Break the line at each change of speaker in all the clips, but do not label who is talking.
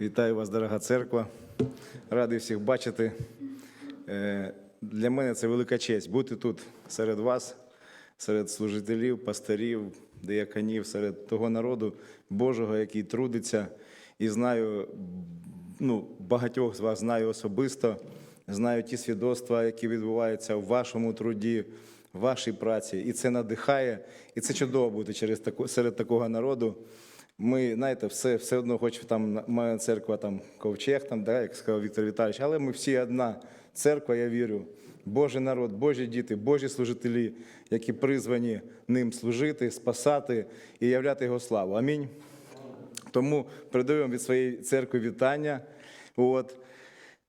Вітаю вас, дорога церква. Радий всіх бачити. Е, Для мене це велика честь бути тут серед вас, серед служителів, пастирів, деяканів, серед того народу Божого, який трудиться. І знаю, ну, багатьох з вас знаю особисто, знаю ті свідоцтва, які відбуваються в вашому труді, в вашій праці. І це надихає, і це чудово бути через таку, серед такого народу. Ми, знаєте, все, все одно, хоч там моя церква там ковчег, там, да, як сказав Віктор Віталійович, але ми всі одна церква, я вірю. Божий народ, Божі діти, Божі служителі, які призвані ним служити, спасати і являти його славу. Амінь. Тому передаю вам від своєї церкви вітання. От.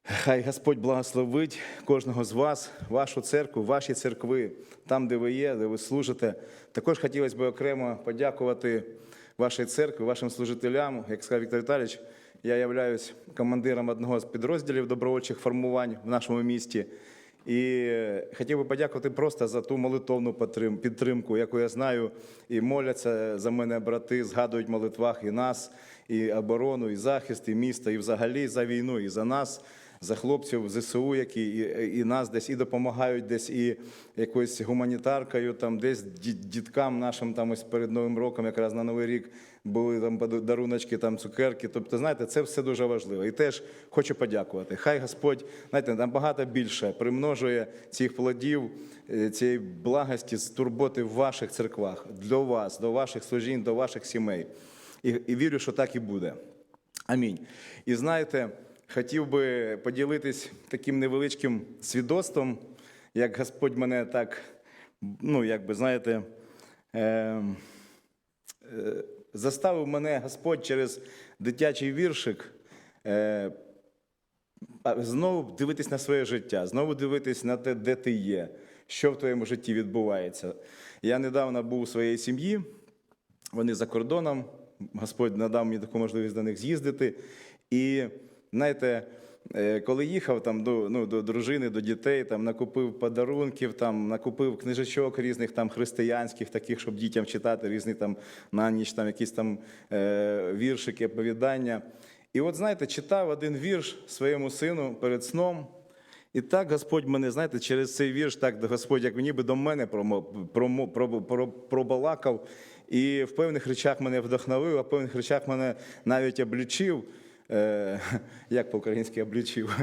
Хай Господь благословить кожного з вас, вашу церкву, ваші церкви, там, де ви є, де ви служите. Також хотілося б окремо подякувати вашій церкві, вашим служителям. Як сказав Віктор Віталійович, я являюсь командиром одного з підрозділів добровольчих формувань в нашому місті. І хотів би подякувати просто за ту молитовну підтримку, яку я знаю, і моляться за мене брати, згадують молитвах і нас, і оборону, і захист, і міста, і взагалі за війну, і за нас, за хлопців ЗСУ, які і, і нас десь і допомагають, десь і якоюсь гуманітаркою, там десь діткам нашим там ось перед Новим роком, якраз на Новий рік були там даруночки, там цукерки. Тобто, знаєте, це все дуже важливо. І теж хочу подякувати. Хай Господь знаєте, набагато більше примножує цих плодів, е, цієї благості, з турботи в ваших церквах, для вас, до ваших служінь, до ваших сімей. І, і вірю, що так і буде. Амінь. І знаєте, хотів би поділитись таким невеличким свідоцтвом, як Господь мене так, ну, як би, знаєте, е, е, заставив мене Господь через дитячий віршик е, знову дивитись на своє життя, знову дивитись на те, де ти є, що в твоєму житті відбувається. Я недавно був у своїй сім'ї, вони за кордоном. Господь надав мені таку можливість до них з'їздити. І знаєте, е, коли їхав там до, ну, до дружини, до дітей, там накупив подарунків, там накупив книжечок різних там християнських, таких, щоб дітям читати, різні там на ніч, там якісь там е, віршики, оповідання. І от знаєте, читав один вірш своєму сину перед сном. І так Господь мене, знаєте, через цей вірш, так Господь, як ніби до мене пробалакав, і в певних речах мене вдохновив, а в певних речах мене навіть облічив. Е, як по-українськи облічив?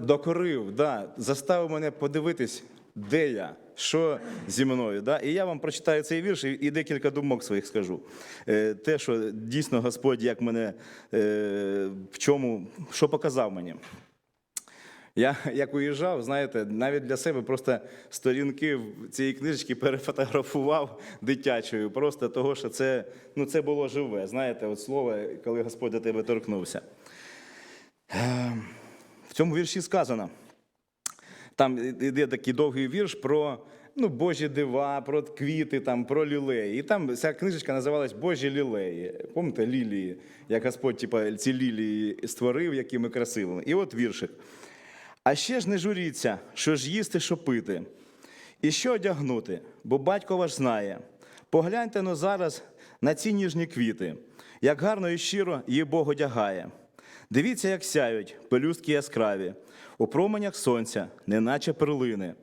Докорив, да, заставив мене подивитись, де я, що зі мною. Да? І я вам прочитаю цей вірш і, декілька думок своїх скажу. Е, те, що дійсно Господь як мене е, в чому, що показав мені. Я як уїжджав, знаєте, навіть для себе просто сторінки цієї книжечки перефотографував дитячою, просто того, що це, ну, це було живе. Знаєте, от слово, коли Господь до тебе торкнувся. Е, В цьому вірші сказано. Там йде такий довгий вірш про ну, Божі дива, про квіти, там, про лілеї. І там ця книжечка називалась Божі лілеї. Пам'ятаєте, лілії, як Господь типа, ці лілії створив, якими красивими. І от віршик. А ще ж не журіться, що ж їсти, що пити, і що одягнути, бо батько ваш знає. Погляньте но зараз на ці ніжні квіти, як гарно і щиро її Бог одягає. Дивіться, як сяють пелюстки яскраві, у променях сонця, неначе перлини.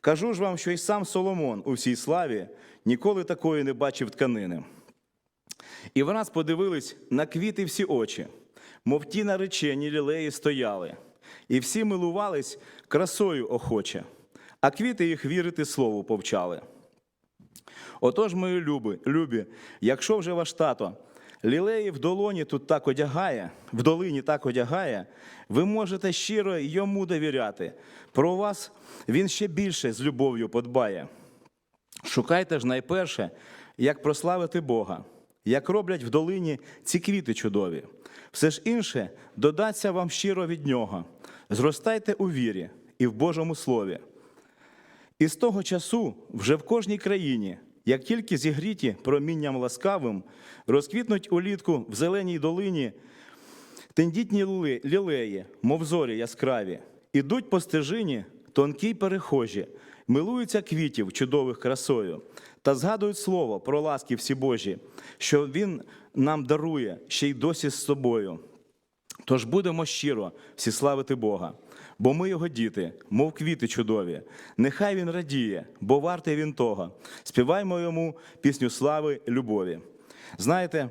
Кажу ж вам, що й сам Соломон у всій славі ніколи такої не бачив тканини. І враз подивились на квіти всі очі, мов ті наречені лілеї стояли, і всі милувались красою охоче, а квіти їх вірити слову повчали. Отож, мої люби, любі, якщо вже ваш тато лілеї в долоні тут так одягає, в долині так одягає, ви можете щиро йому довіряти. Про вас він ще більше з любов'ю подбає. Шукайте ж найперше, як прославити Бога, як роблять в долині ці квіти чудові. Все ж інше додаться вам щиро від нього. Зростайте у вірі і в Божому слові. І з того часу вже в кожній країні, як тільки зігріті промінням ласкавим, розквітнуть улітку в зеленій долині тендітні лілеї, мов зорі яскраві, ідуть по стежині тонкі перехожі, милуються квітів чудових красою, та згадують слово про ласки всі Божі, що Він нам дарує ще й досі з собою. Тож будемо щиро всі славити Бога, бо ми його діти, мов квіти чудові. Нехай він радіє, бо вартий він того. Співаймо йому пісню слави любові. Знаєте,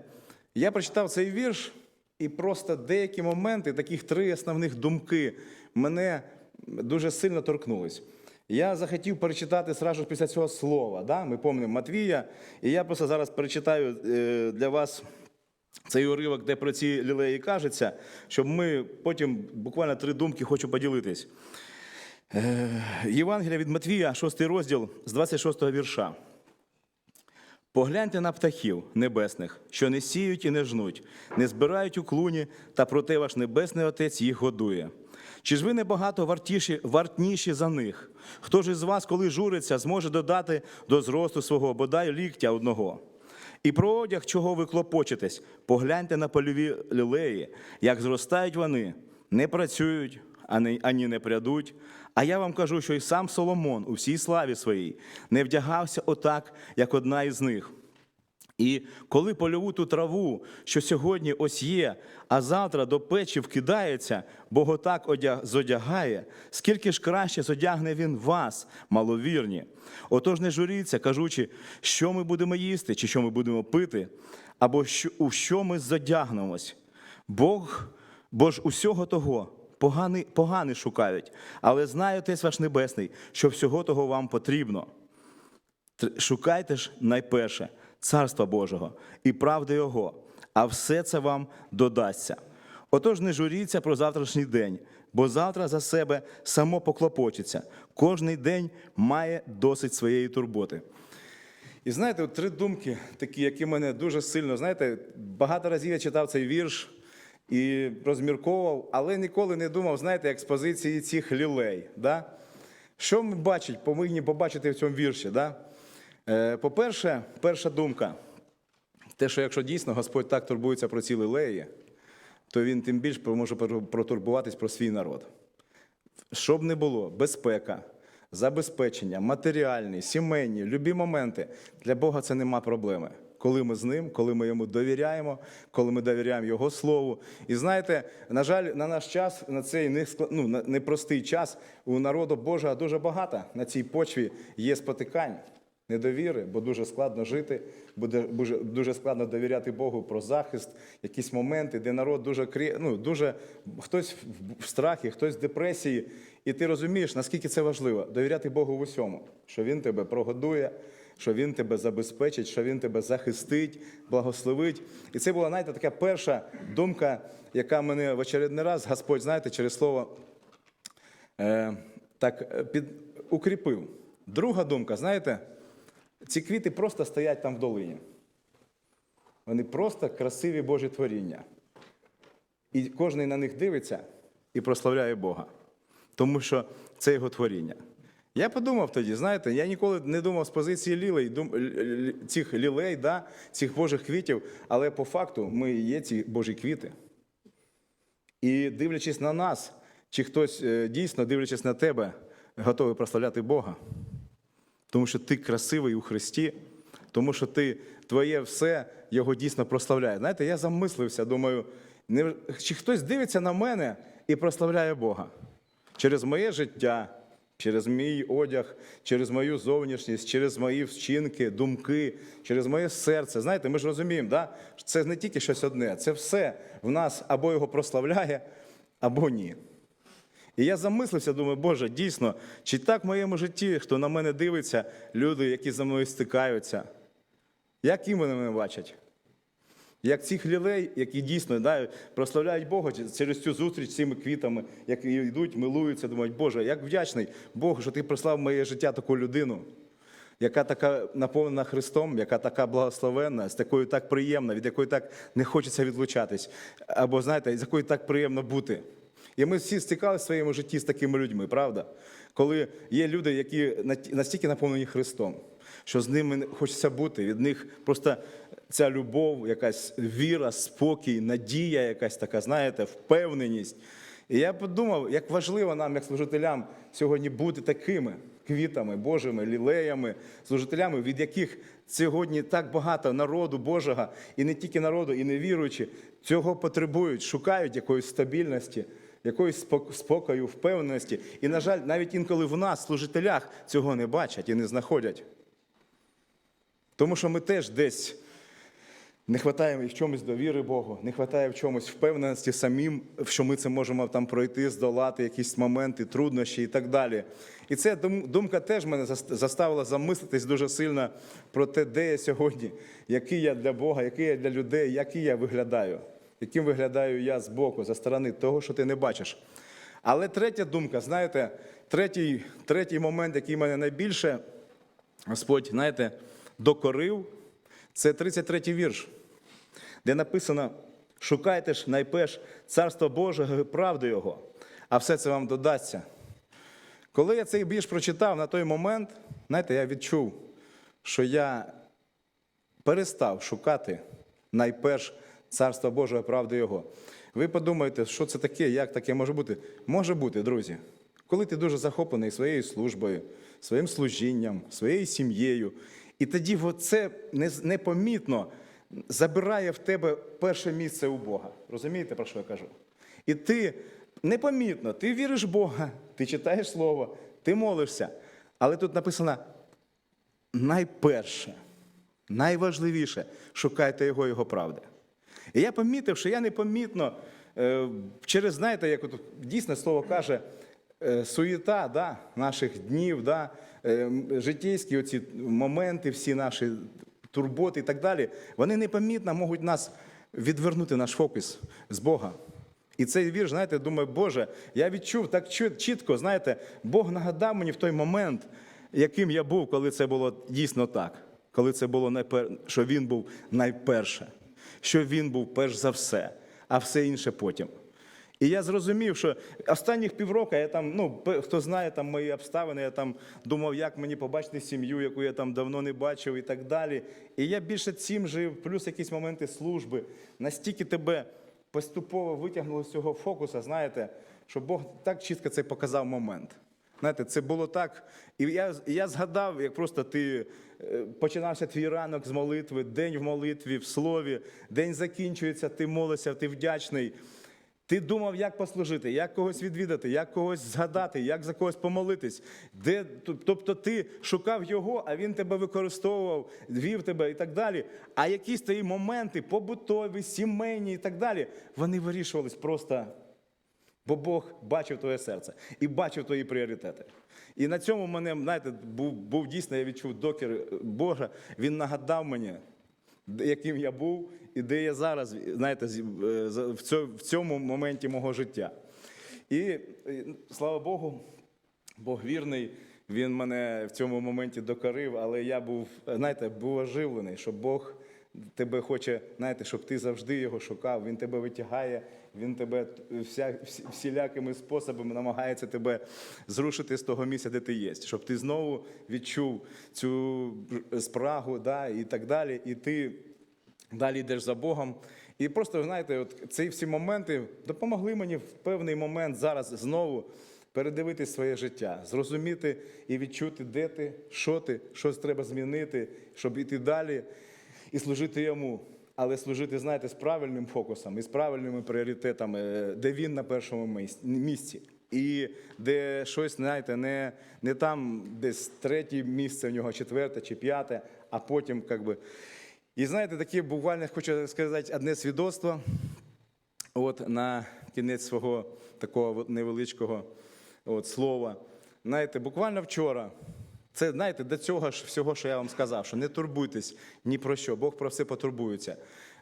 я прочитав цей вірш, і просто деякі моменти, таких три основних думки, мене дуже сильно торкнулись. Я захотів перечитати сразу після цього слова. Да? Ми пам'ятаємо Матвія, і я просто зараз перечитаю е, для вас цей уривок, де про ці лілеї кажеться, щоб ми потім буквально три думки хочу поділитись. Е, Євангелія від Матвія, 6 розділ з 26 вірша. Погляньте на птахів небесних, що не сіють і не жнуть, не збирають у клуні, та проте ваш небесний Отець їх годує. Чи ж ви небагато вартіші, вартніші за них? Хто ж із вас, коли журиться, зможе додати до зросту свого бодай ліктя одного? І про одяг, чого ви клопочетесь, погляньте на польові лілеї, як зростають вони, не працюють, ані, не прядуть. А я вам кажу, що і сам Соломон у всій славі своїй не вдягався отак, як одна із них. І коли польову ту траву, що сьогодні ось є, а завтра до печі вкидається, отак одяг- зодягає, скільки ж краще зодягне він вас, маловірні. Отож не журіться, кажучи, що ми будемо їсти, чи що ми будемо пити, або у що ми зодягнемось. Бог, бо ж усього того поганий, поганий шукають, але знає Отець ваш Небесний, що всього того вам потрібно. Шукайте ж найперше Царства Божого і правди Його, а все це вам додасться. Отож, не журіться про завтрашній день, бо завтра за себе само поклопочеться. Кожний день має досить своєї турботи. І знаєте, от три думки, такі, які мене дуже сильно, знаєте, багато разів я читав цей вірш і розмірковував, але ніколи не думав, знаєте, як з позиції цих лілей. Да? Що ми бачить, повинні побачити в цьому вірші? Да? Е, По-перше, перша думка, те, що якщо дійсно Господь так турбується про ці лілеї, то він тим більше може протурбуватись про свій народ. Щоб не було, безпека, забезпечення, матеріальні, сімейні, любі моменти. Для Бога це нема проблеми. Коли ми з ним, коли ми йому довіряємо, коли ми довіряємо Його Слову. І знаєте, на жаль, на наш час, на цей ну, непростий час, у народу Божого дуже багато на цій почві є спотикань, недовіри, бо дуже складно жити, буде дуже, складно довіряти Богу про захист, якісь моменти, де народ дуже ну, дуже хтось в- в страхі, хтось в депресії. І ти розумієш, наскільки це важливо довіряти Богу в усьому, що Він тебе прогодує, що Він тебе забезпечить, що Він тебе захистить, благословить. І це була, знаєте, така перша думка, яка мене в очередний раз Господь, знаєте, через слово е, так е, під, укріпив. Друга думка, знаєте, ці квіти просто стоять там в долині. Вони просто красиві Божі творіння. І кожен на них дивиться і прославляє Бога. Тому що це його творіння. Я подумав тоді, знаєте, я ніколи не думав з позиції лілей, цих лілей, да, цих Божих квітів, але по факту ми є ці Божі квіти. І дивлячись на нас, чи хтось е, дійсно, дивлячись на тебе, готовий прославляти Бога. Тому що ти красивий у Христі, тому що ти твоє все його дійсно прославляє. Знаєте, я замислився, думаю, не, чи хтось дивиться на мене і прославляє Бога через моє життя, через мій одяг, через мою зовнішність, через мої вчинки, думки, через моє серце. Знаєте, ми ж розуміємо, да? це не тільки щось одне, це все в нас або його прославляє, або ні. І я замислився, думаю, Боже, дійсно, чи так в моєму житті, хто на мене дивиться, люди, які за мною стикаються, як і вони мене бачать? Як цих лілей, які дійсно да, прославляють Бога через цю зустріч з цими квітами, які йдуть, милуються, думають, Боже, як вдячний Богу, що ти прислав в моє життя таку людину, яка така наповнена Христом, яка така благословенна, з такою так приємна, від якої так не хочеться відлучатись, або знаєте, з якою так приємно бути. І ми всі стикалися в своєму житті з такими людьми, правда? Коли є люди, які настільки наповнені Христом, що з ними хочеться бути, від них просто ця любов, якась віра, спокій, надія, якась така, знаєте, впевненість. І я подумав, як важливо нам, як служителям, сьогодні бути такими квітами Божими, лілеями, служителями, від яких сьогодні так багато народу Божого, і не тільки народу, і не віруючі, цього потребують, шукають якоїсь стабільності, якоїсь спок- спокою, впевненості. І, на жаль, навіть інколи в нас, служителях, цього не бачать і не знаходять. Тому що ми теж десь не вистачає в чомусь довіри Богу, не вистачає в чомусь впевненості самим, що ми це можемо там пройти, здолати якісь моменти, труднощі і так далі. І ця думка теж мене заставила замислитись дуже сильно про те, де я сьогодні, який я для Бога, який я для людей, який я виглядаю, яким виглядаю я збоку, за сторони того, що ти не бачиш. Але третя думка, знаєте, третій, третій момент, який мене найбільше Господь, знаєте, докорив, це 33-й вірш, де написано: шукайте ж найперш царство Божого і правду Його, а все це вам додасться. Коли я цей вірш прочитав на той момент, знаєте, я відчув, що я перестав шукати найперш царство Божого правди Його. Ви подумаєте, що це таке, як таке може бути? Може бути, друзі. Коли ти дуже захоплений своєю службою, своїм служінням, своєю сім'єю, і тоді це непомітно забирає в тебе перше місце у Бога. Розумієте, про що я кажу? І ти непомітно, ти віриш в Бога, ти читаєш Слово, ти молишся. Але тут написано найперше, найважливіше шукайте Його, Його правди. І я помітив, що я непомітно е, через, знаєте, як от дійсно слово каже, е, суєта да, наших днів, да, е, життєйські оці моменти, всі наші турботи і так далі, вони непомітно можуть нас відвернути наш фокус з Бога. І цей вірш, знаєте, думаю, Боже, я відчув так чітко, знаєте, Бог нагадав мені в той момент, яким я був, коли це було дійсно так, коли це було найпер... що він був найперше, що він був перш за все, а все інше потім. І я зрозумів, що останніх півроку я там, ну, хто знає там мої обставини, я там думав, як мені побачити сім'ю, яку я там давно не бачив і так далі. І я більше цим жив, плюс якісь моменти служби. Настільки тебе поступово витягнуло з цього фокуса, знаєте, що Бог так чітко це показав момент. Знаєте, це було так. І я, я згадав, як просто ти е, починався твій ранок з молитви, день в молитві, в слові, день закінчується, ти молишся, ти вдячний. Ти думав, як послужити, як когось відвідати, як когось згадати, як за когось помолитись. Де, тобто ти шукав його, а він тебе використовував, вів тебе і так далі. А якісь твої моменти побутові, сімейні і так далі, вони вирішувались просто, бо Бог бачив твоє серце і бачив твої пріоритети. І на цьому мене, знаєте, був, був дійсно, я відчув докір Божа. Він нагадав мені, яким я був і де я зараз, знаєте, е, в цьому, моменті мого життя. І слава Богу, Бог вірний, він мене в цьому моменті докорив, але я був, знаєте, був оживлений, що Бог тебе хоче, знаєте, щоб ти завжди його шукав, він тебе витягає, він тебе вся, всілякими способами намагається тебе зрушити з того місця, де ти є, щоб ти знову відчув цю спрагу да, і так далі, і ти далі йдеш за Богом. І просто, знаєте, от ці всі моменти допомогли мені в певний момент зараз знову передивити своє життя, зрозуміти і відчути, де ти, що ти, щось треба змінити, щоб іти далі і служити йому. Але служити, знаєте, з правильним фокусом і з правильними пріоритетами, е, де він на першому місці. І де щось, знаєте, не, не там десь третє місце в нього, четверте чи п'яте, а потім, як би. І знаєте, таке буквально хочу сказати одне свідоцтво. От на кінець свого такого невеличкого от слова. Знаєте, буквально вчора. Це знаєте, до цього ж всього, що я вам сказав, що не турбуйтесь ні про що, Бог про все потурбується.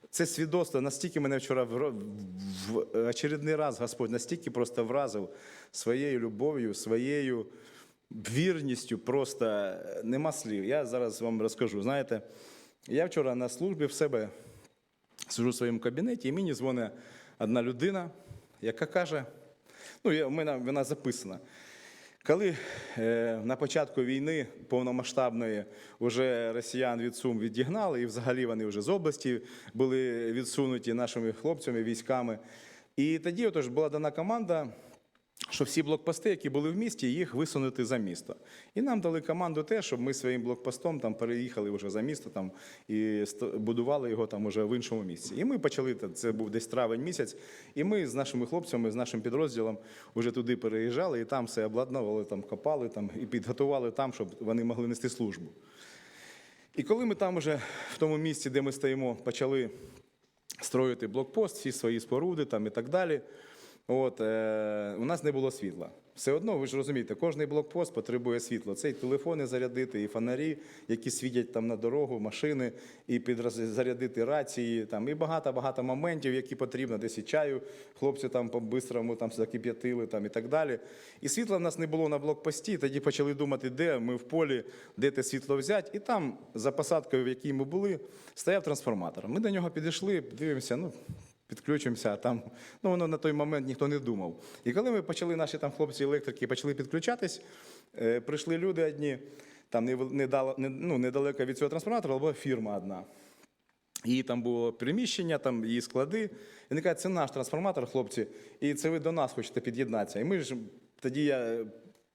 Це свідоцтво настільки мене вчора в, в очередний раз Господь настільки просто вразив своєю любов'ю, своєю вірністю, просто нема слів. Я зараз вам розкажу. Знаєте, я вчора на службі в себе сижу в своєму кабінеті, і мені дзвонить одна людина, яка каже: ну, у мене вона записана. Коли е, на початку війни повномасштабної вже росіян від Сум відігнали, і взагалі вони вже з області були відсунуті нашими хлопцями, військами. І тоді отож була дана команда що всі блокпости, які були в місті, їх висунути за місто. І нам дали команду те, щоб ми своїм блокпостом там переїхали вже за місто там, і будували його там уже в іншому місці. І ми почали, це був десь травень місяць, і ми з нашими хлопцями, з нашим підрозділом вже туди переїжджали і там все обладнували, там копали там, і підготували там, щоб вони могли нести службу. І коли ми там уже в тому місці, де ми стоїмо, почали строїти блокпост, всі свої споруди там і так далі. От, е, у нас не було світла. Все одно, ви ж розумієте, кожний блокпост потребує світла. Це і телефони зарядити, і фонарі, які світять там на дорогу, машини, і підзарядити рації, там, і багато-багато моментів, які потрібно, десь і чаю хлопці там по-бистрому там закип'ятили там, і так далі. І світла в нас не було на блокпості, тоді почали думати, де ми в полі, де те світло взяти. І там, за посадкою, в якій ми були, стояв трансформатор. Ми до нього підійшли, дивимося, ну, підключимося, а там ну воно на той момент ніхто не думав. І коли ми почали, наші там хлопці електрики почали підключатись, е, прийшли люди одні, там невел- недало- не, ну, недалеко від цього трансформатора була фірма одна. Її там було приміщення, там її склади. І вони кажуть, це наш трансформатор, хлопці, і це ви до нас хочете під'єднатися. І ми ж тоді я е,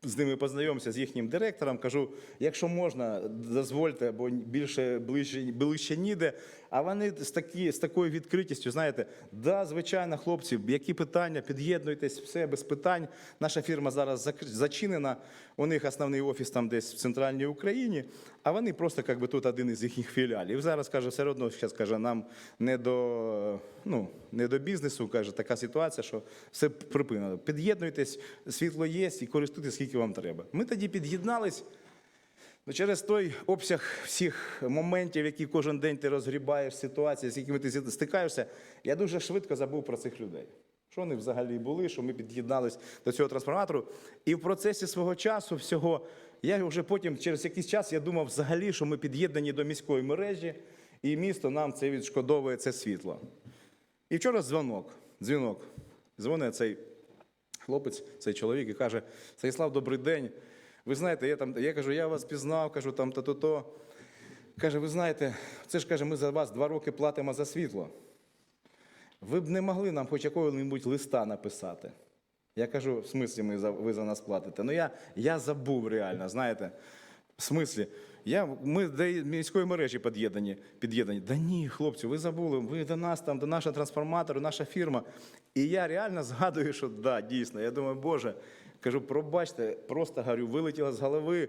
з ними познайомився з їхнім директором, кажу, якщо можна, дозвольте, бо більше ближче, ближче ніде. А вони з, такі, з такою відкритістю, знаєте, да, звичайно, хлопці, які питання, під'єднуйтесь, все без питань. Наша фірма зараз зачинена. У них основний офіс там десь в центральній Україні, а вони просто як би, тут один із їхніх філіалів. Зараз каже, все одно зараз каже, нам не до, ну, не до бізнесу, каже, така ситуація, що все припинено. Під'єднуйтесь, світло є і користуйтесь, скільки вам треба. Ми тоді під'єднались. Ну, через той обсяг всіх моментів, які кожен день ти розгрібаєш, ситуації, з якими ти стикаєшся, я дуже швидко забув про цих людей. Що вони взагалі були, що ми під'єднались до цього трансформатору. І в процесі свого часу, всього, я вже потім, через якийсь час, я думав взагалі, що ми під'єднані до міської мережі, і місто нам це відшкодовує це світло. І вчора дзвонок, дзвінок. Дзвонить цей хлопець, цей чоловік, і каже: Станіслав, добрий день. Ви знаєте, я там, я кажу, я вас пізнав, кажу, там то-то-то. Каже, ви знаєте, це ж каже, ми за вас два роки платимо за світло. Ви б не могли нам хоч якого-небудь листа написати. Я кажу, в смислі ми за, ви за нас платите. Ну я, я забув реально, знаєте. В смислі, я, ми до міської мережі під'єднані. під'єднані. Да ні, хлопці, ви забули, ви до нас, там, до нашого трансформатору, наша фірма. І я реально згадую, що да, дійсно. Я думаю, Боже, кажу, пробачте, просто говорю, вилетіло з голови.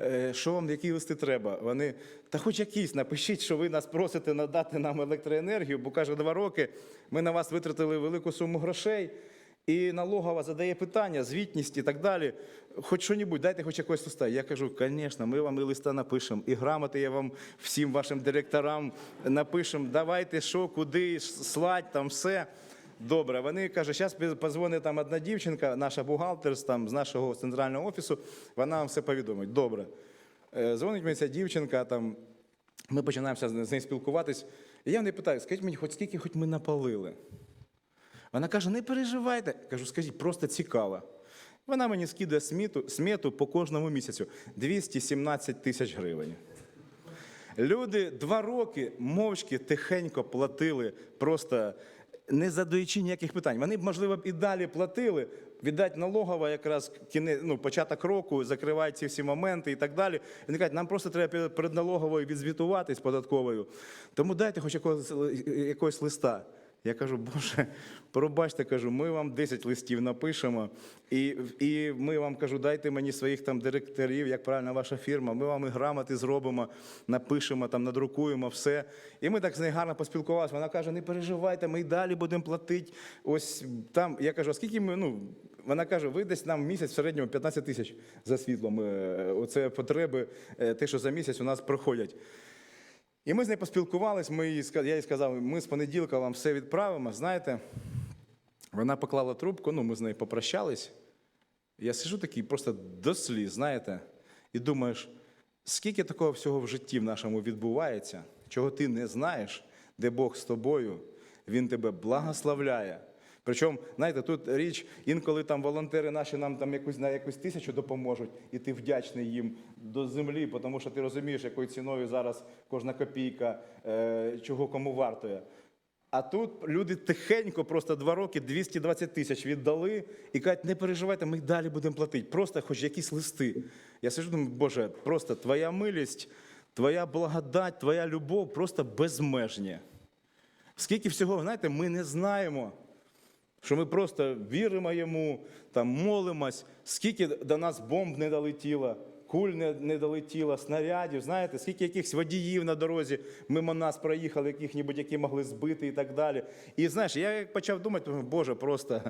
Е, Що вам, які листи треба? Вони, та хоч якісь, напишіть, що ви нас просите надати нам електроенергію, бо каже, два роки ми на вас витратили велику суму грошей. І налогова задає питання, звітність і так далі. Хоч що-небудь, дайте хоч якогось листа. Я кажу, звісно, ми вам і листа напишемо, і грамоти я вам всім вашим директорам напишемо. Давайте що, куди, слать, там все. Добре, вони каже, зараз позвонить там одна дівчинка, наша бухгалтер там, з нашого центрального офісу, вона вам все повідомить. Добре. Е, Дзвонить мені ця дівчинка, там, ми починаємося з нею спілкуватись. І я в неї питаю, скажіть мені, хоч скільки хоч ми напалили? Вона каже: не переживайте. Кажу, скажіть, просто цікаво. Вона мені скидає смету, смету по кожному місяцю 217 тисяч гривень. Люди два роки мовчки тихенько платили, просто не задаючи ніяких питань. Вони б, можливо, і далі платили. Віддать налогова якраз кіне, ну, початок року, закривають ці всі моменти і так далі. Вони кажуть, нам просто треба перед налоговою відзвітуватись податковою. Тому дайте хоч якогось, якогось листа. Я кажу, Боже, пробачте, кажу, ми вам 10 листів напишемо, і, і ми вам кажу, дайте мені своїх там директорів, як правильно ваша фірма. Ми вам і грамоти зробимо, напишемо, там, надрукуємо все. І ми так з нею гарно поспілкувалися. Вона каже, не переживайте, ми й далі будемо платити. Ось там, я кажу, а скільки ми, ну, вона каже, ви десь нам в місяць в середньому 15 тисяч за світло. Ми, е, оце потреби, е, те, що за місяць у нас проходять. І ми з нею поспілкувались, ми їй, я їй сказав, ми з понеділка вам все відправимо. Знаєте, вона поклала трубку, ну ми з нею попрощались. Я сижу такий просто до сліз, знаєте, і думаєш, скільки такого всього в житті в нашому відбувається, чого ти не знаєш, де Бог з тобою, Він тебе благословляє. Причому, знаєте, тут річ, інколи там волонтери наші нам там якусь на якусь тисячу допоможуть, і ти вдячний їм до землі, тому що ти розумієш, якою ціною зараз кожна копійка, е, чого кому вартує. А тут люди тихенько, просто два роки 220 тисяч віддали і кажуть, не переживайте, ми далі будемо платити. Просто хоч якісь листи. Я сижу, думаю, Боже, просто твоя милість, твоя благодать, твоя любов просто безмежні. Скільки всього, знаєте, ми не знаємо, що ми просто віримо йому, там молимось, скільки до нас бомб не долетіло, куль не, не долетіло, снарядів, знаєте, скільки якихось водіїв на дорозі мимо нас проїхали, яких-небудь, які могли збити і так далі. І знаєш, я як почав думати, Боже, просто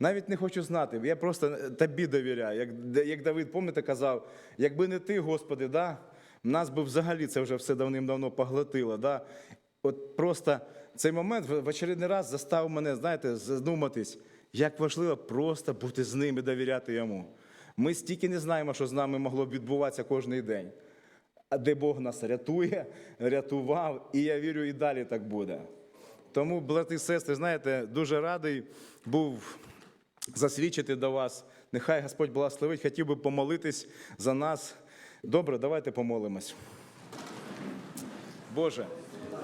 навіть не хочу знати. Я просто тобі довіряю. Як, як Давид, пам'ятаєте, казав, якби не ти, Господи, да, нас би взагалі це вже все давним-давно поглотило. Да? От просто цей момент в очередний раз заставив мене, знаєте, задуматись, як важливо просто бути з ним і довіряти йому. Ми стільки не знаємо, що з нами могло б відбуватися кожен день. А де Бог нас рятує, рятував, і я вірю, і далі так буде. Тому, брати і сестри, знаєте, дуже радий був засвідчити до вас. Нехай Господь благословить, хотів би помолитись за нас. Добре, давайте помолимось. Боже,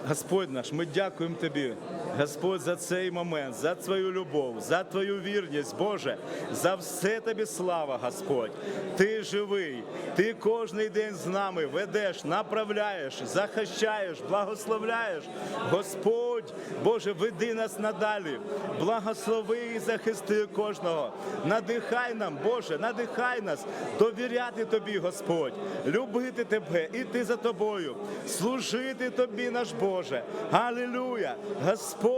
Господь наш, ми дякуємо Тобі, Господь, за цей момент, за Твою любов, за Твою вірність, Боже, за все Тобі слава, Господь. Ти живий, Ти кожний день з нами ведеш, направляєш, захищаєш, благословляєш. Господь, Боже, веди нас надалі, благослови і захисти кожного. Надихай нам, Боже, надихай нас довіряти Тобі, Господь, любити Тебе, іти за Тобою, служити Тобі, наш Боже. Алілуя! Господь,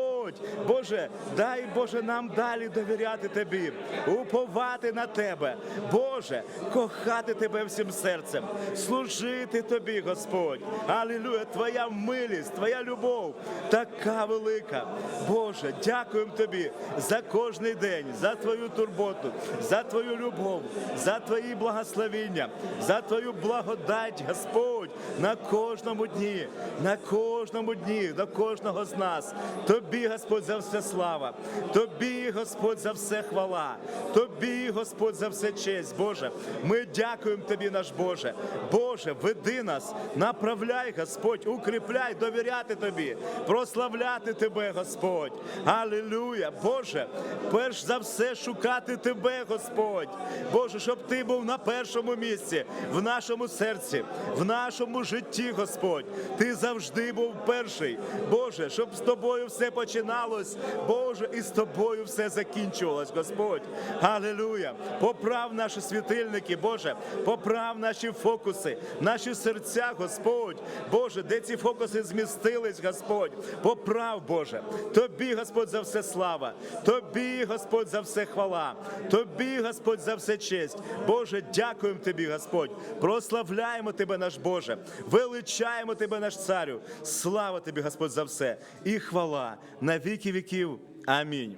Боже, дай Боже нам далі довіряти Тобі, уповати на Тебе, Боже, кохати Тебе всім серцем, служити Тобі, Господь. Алілуя! Твоя милість, Твоя любов така велика. Боже, дякуємо Тобі за кожний день, за Твою турботу, за Твою любов, за Твої благословіння, за Твою благодать, Господь, на кожному дні, на кожному дні, до кожного з нас. Тобі, Господь, за все слава, Тобі, Господь, за все хвала, Тобі, Господь, за все честь. Боже, ми дякуємо Тобі, наш Боже. Боже, веди нас, направляй, Господь, укріпляй, довіряти Тобі, прославляти Тебе, Господь. Алілуя! Боже, перш за все шукати Тебе, Господь. Боже, щоб Ти був на першому місці в нашому серці, в нашому житті, Господь. Ти завжди був перший. Боже, щоб з тобою все починалось, Боже, і з тобою все закінчувалось, Господь. Алілуя! Поправ наші світильники, Боже, поправ наші фокуси, наші серця, Господь. Боже, де ці фокуси змістились, Господь. Поправ, Боже. Тобі, Господь, за все слава. Тобі, Господь, за все хвала. Тобі, Господь, за все честь. Боже, дякуємо Тобі, Господь. Прославляємо Тебе, наш Боже. Величаємо Тебе, наш царю. Слава Тобі, Господь, за все. І хвала на віки віків. Амінь.